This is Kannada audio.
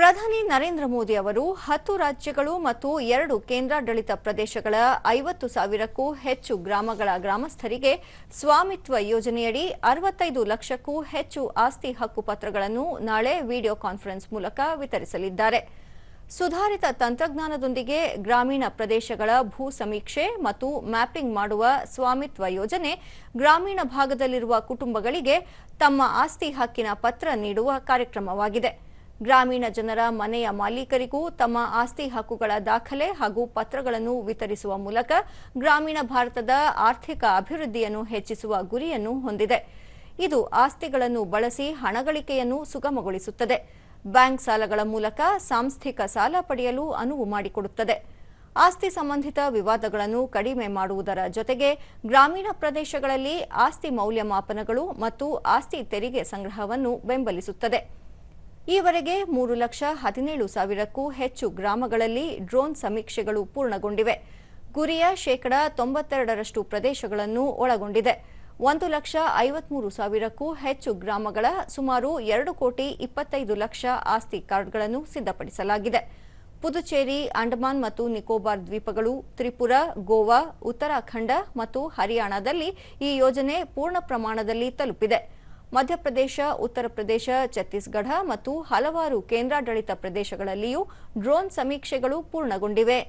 ಪ್ರಧಾನಿ ನರೇಂದ್ರ ಮೋದಿ ಅವರು ಹತ್ತು ರಾಜ್ಯಗಳು ಮತ್ತು ಎರಡು ಕೇಂದ್ರಾಡಳಿತ ಪ್ರದೇಶಗಳ ಐವತ್ತು ಸಾವಿರಕ್ಕೂ ಹೆಚ್ಚು ಗ್ರಾಮಗಳ ಗ್ರಾಮಸ್ಥರಿಗೆ ಸ್ವಾಮಿತ್ವ ಯೋಜನೆಯಡಿ ಅರವತ್ತೈದು ಲಕ್ಷಕ್ಕೂ ಹೆಚ್ಚು ಆಸ್ತಿ ಹಕ್ಕು ಪತ್ರಗಳನ್ನು ನಾಳೆ ವಿಡಿಯೋ ಕಾನ್ಫರೆನ್ಸ್ ಮೂಲಕ ವಿತರಿಸಲಿದ್ದಾರೆ. ಸುಧಾರಿತ ತಂತ್ರಜ್ಞಾನದೊಂದಿಗೆ ಗ್ರಾಮೀಣ ಪ್ರದೇಶಗಳ ಭೂ ಸಮೀಕ್ಷೆ ಮತ್ತು ಮ್ಯಾಪಿಂಗ್ ಮಾಡುವ ಸ್ವಾಮಿತ್ವ ಯೋಜನೆ ಗ್ರಾಮೀಣ ಭಾಗದಲ್ಲಿರುವ ಕುಟುಂಬಗಳಿಗೆ ತಮ್ಮ ಆಸ್ತಿ ಹಕ್ಕಿನ ಪತ್ರ ನೀಡುವ ಕಾರ್ಯಕ್ರಮವಾಗಿದೆ. ಗ್ರಾಮೀಣ ಜನರ ಮನೆಯ ಮಾಲೀಕರಿಗೂ ತಮ್ಮ ಆಸ್ತಿ ಹಕ್ಕುಗಳ ದಾಖಲೆ ಹಾಗೂ ಪತ್ರಗಳನ್ನು ವಿತರಿಸುವ ಮೂಲಕ ಗ್ರಾಮೀಣ ಭಾರತದ ಆರ್ಥಿಕ ಅಭಿವೃದ್ಧಿಯನ್ನು ಹೆಚ್ಚಿಸುವ ಗುರಿಯನ್ನು ಹೊಂದಿದೆ. ಇದು ಆಸ್ತಿಗಳನ್ನು ಬಳಸಿ ಹಣಗಳಿಕೆಯನ್ನು ಸುಗಮಗೊಳಿಸುತ್ತದೆ. ಬ್ಯಾಂಕ್ ಸಾಲಗಳ ಮೂಲಕ ಸಾಂಸ್ಥಿಕ ಸಾಲ ಪಡೆಯಲು ಅನುವು ಮಾಡಿಕೊಡುತ್ತದೆ. ಆಸ್ತಿ ಸಂಬಂಧಿತ ವಿವಾದಗಳನ್ನು ಕಡಿಮೆ ಮಾಡುವುದರ ಜೊತೆಗೆ ಗ್ರಾಮೀಣ ಪ್ರದೇಶಗಳಲ್ಲಿ ಆಸ್ತಿ ಮೌಲ್ಯಮಾಪನಗಳು ಮತ್ತು ಆಸ್ತಿ ತೆರಿಗೆ ಸಂಗ್ರಹವನ್ನು ಬೆಂಬಲಿಸುತ್ತದೆ. ಈವರೆಗೆ ಮೂರು ಲಕ್ಷ ಹದಿನೇಳು ಸಾವಿರಕ್ಕೂ ಹೆಚ್ಚು ಗ್ರಾಮಗಳಲ್ಲಿ ಡ್ರೋನ್ ಸಮೀಕ್ಷೆಗಳು ಪೂರ್ಣಗೊಂಡಿವೆ. ಗುರಿಯ ಶೇಕಡ ತೊಂಬತ್ತೆರಡರಷ್ಟು ಪ್ರದೇಶಗಳನ್ನು ಒಳಗೊಂಡಿದೆ. ಒಂದು ಲಕ್ಷ ಐವತ್ಮೂರು ಸಾವಿರಕ್ಕೂ ಹೆಚ್ಚು ಗ್ರಾಮಗಳ ಸುಮಾರು ಎರಡು ಕೋಟಿ ಇಪ್ಪತ್ತೈದು ಲಕ್ಷ ಆಸ್ತಿ ಕಾರ್ಡ್ಗಳನ್ನು ಸಿದ್ಧಪಡಿಸಲಾಗಿದೆ. ಪುದುಚೇರಿ, ಅಂಡಮಾನ್ ಮತ್ತು ನಿಕೋಬಾರ್ ದ್ವೀಪಗಳು, ತ್ರಿಪುರ, ಗೋವಾ, ಉತ್ತರಾಖಂಡ ಮತ್ತು ಹರಿಯಾಣದಲ್ಲಿ ಈ ಯೋಜನೆ ಪೂರ್ಣ ಪ್ರಮಾಣದಲ್ಲಿ ತಲುಪಿದೆ. ಮಧ್ಯಪ್ರದೇಶ ಉತ್ತರ ಪ್ರದೇಶ ಛತ್ತೀಸ್ಗಢ ಮತ್ತು ಹಲವಾರು ಕೇಂದ್ರಾಡಳಿತ ಪ್ರದೇಶಗಳಲ್ಲಿಯೂ ಡ್ರೋನ್ ಸಮೀಕ್ಷೆಗಳು ಪೂರ್ಣಗೊಂಡಿವೆ.